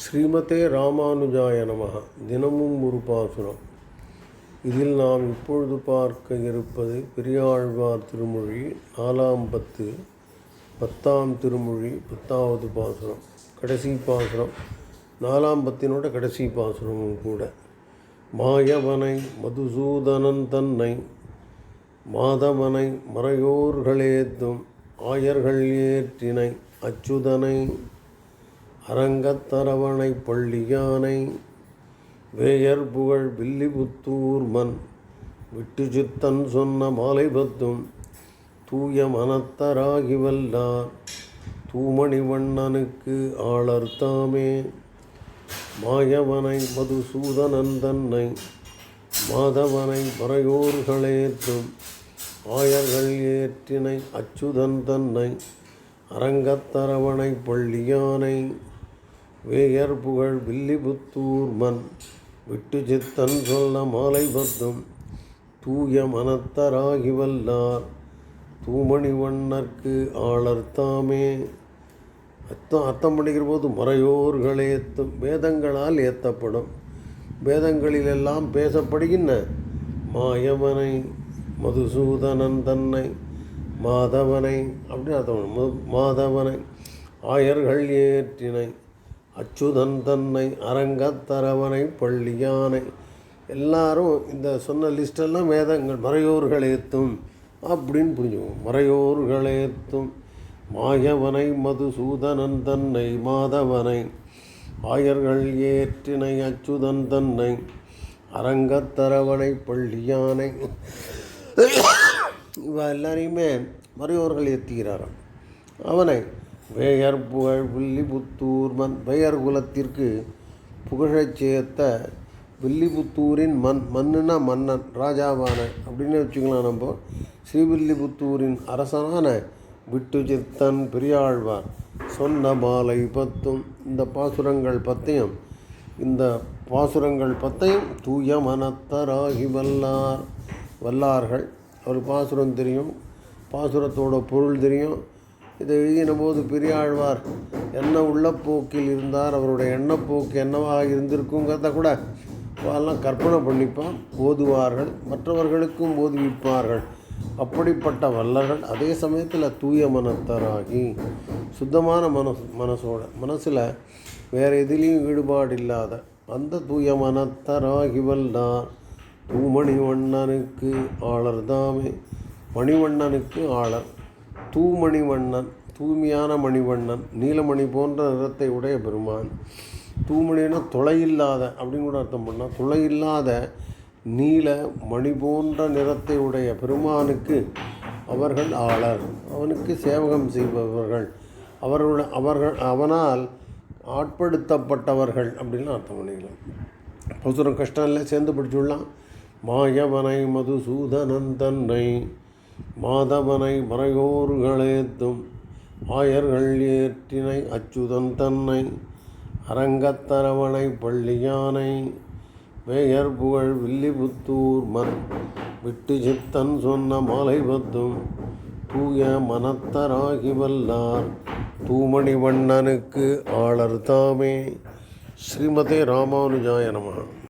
ஸ்ரீமதே ராமானுஜாய நமக தினமும் ஒரு பாசுரம். இதில் நாம் இப்பொழுது பார்க்க இருப்பது பெரியாழ்வார் திருமொழி நாலாம் பத்து பத்தாம் திருமொழி பத்தாவது பாசுரம். கடைசி பாசுரம். நாலாம் பத்தினோட கடைசி பாசுரமும் கூட. மாயவனை மதுசூதனன் தன்னை மாதவனை மறையோர்களேத்தும் ஆயர்கள் ஏற்றினை அச்சுதனை அரங்கத்தரவணை பள்ளியானை வேயர் புகழ் வில்லிபுத்தூர் மண் விட்டு சித்தன் சொன்ன மாலை பத்தும் தூய மனத்தராகி வல்லார் தூமணி வண்ணனுக்கு ஆளர் தாமே. மாயவனை மதுசூதனன் தன்னை மாதவனை பறையோர்களேற்றும் ஆயர்கள் ஏற்றினை அச்சுதன் தன்னை அரங்கத்தரவணை பள்ளியானை வேயர் புகழ் வில்லிபுத்தூர் மண். விட்டு சித்தன் சொல்ல மாலை பத்தம். தூய மனத்தராகி வல்லார். தூமணி வண்ணர்க்கு அத்தம் அத்தம் அர்த்தம் அர்த்தம் பண்ணிக்கிற போது மறையோர்கள் ஏத்தும். வேதங்களால் ஏத்தப்படும். வேதங்களிலெல்லாம் பேசப்படுகின்ற மாயவனை மதுசூதனன் தன்னை மாதவனை அப்படின்னு அர்த்தம். மாதவனை ஆயர்கள் ஏற்றினை. அச்சுதன் தன்னை அரங்கத்தரவனை பள்ளியானை. எல்லாரும் இந்த சொன்ன லிஸ்டெல்லாம் வேதங்கள் மறையோர்கள் ஏத்தும் அப்படின்னு புரிஞ்சுக்கோங்க மறையோர்கள் ஏத்தும். மாயவனை மதுசூதனன் தன்னை மாதவனை. ஆயர்கள் ஏற்றினை அச்சுதன் தன்னை. அரங்கத்தரவனை பள்ளியானை. இவ எல்லாரையுமே மறையோர்கள் ஏற்றுகிறாராம் அவனை வேயர் புகழ் வில்லிபுத்தூர் மன் வேயர் குலத்திற்கு புகழச் சேர்த்த வில்லிபுத்தூரின் மண் மண்ணுனா மன்னன் ராஜாவான அப்படின்னு வச்சுக்கலாம் நம்ம. ஸ்ரீவில்லிபுத்தூரின் அரசனான விட்டு சித்தன் பெரியாழ்வார் சொன்ன மாலை பத்தும் இந்த பாசுரங்கள் பத்தையும் இந்த பாசுரங்கள் பத்தையும் தூய மனத்தராகி வல்லார் வல்லார்கள். அவர் பாசுரம் தெரியும் பாசுரத்தோட பொருள் தெரியும் இதை எழுதின போது பெரியாழ்வார் என்ன உள்ள போக்கில் இருந்தார் அவருடைய எண்ணப்போக்கு என்னவாக இருந்திருக்குங்கிறத கூட அதெல்லாம் கற்பனை பண்ணிப்பான். ஓதுவார்கள் மற்றவர்களுக்கும் ஓதுவிப்பார்கள் அப்படிப்பட்ட வல்லர்கள் அதே சமயத்தில் தூய மனத்தராகி சுத்தமான மனசு மனசோட மனசில் வேறு எதிலையும் ஈடுபாடு இல்லாத அந்த தூய மனத்தராகி வல்லார் தூமணிவண்ணனுக்கு ஆளர் தாமே மணிவண்ணனுக்கு ஆளர். தூமணிவண்ணன் தூய்மையான மணிவண்ணன் நீலமணி போன்ற நிறத்தை உடைய பெருமான். தூமணினா துளையில்லாத அப்படின்னு கூட அர்த்தம் பண்ணால் துளையில்லாத நீல மணி போன்ற நிறத்தை உடைய பெருமானுக்கு அவர்கள் ஆளர். அவனுக்கு சேவகம் செய்பவர்கள். அவர்களுடைய அவர்கள் அவனால் ஆட்படுத்தப்பட்டவர்கள் அப்படின்னு அர்த்தம் பண்ணிக்கலாம். அவசரம் கஷ்டம் இல்லை சேர்ந்து படிச்சுடலாம். மாயவனை மதுசூதனன் தன்னை மாதவனை மறையோர்களேத்தும் ஆயர்கள் ஏற்றினை அச்சுதன் தன்னை அரங்கத்தரவணை பள்ளியானை வேயர் புகழ் வில்லிபுத்தூர் மன் விட்டு சித்தன் சொன்ன மாலை பத்தும் தூய மனத்தராகி வல்லார் தூமணி வண்ணனுக்கு ஆளர் தாமே. ஸ்ரீமதே ராமானுஜாய நமः.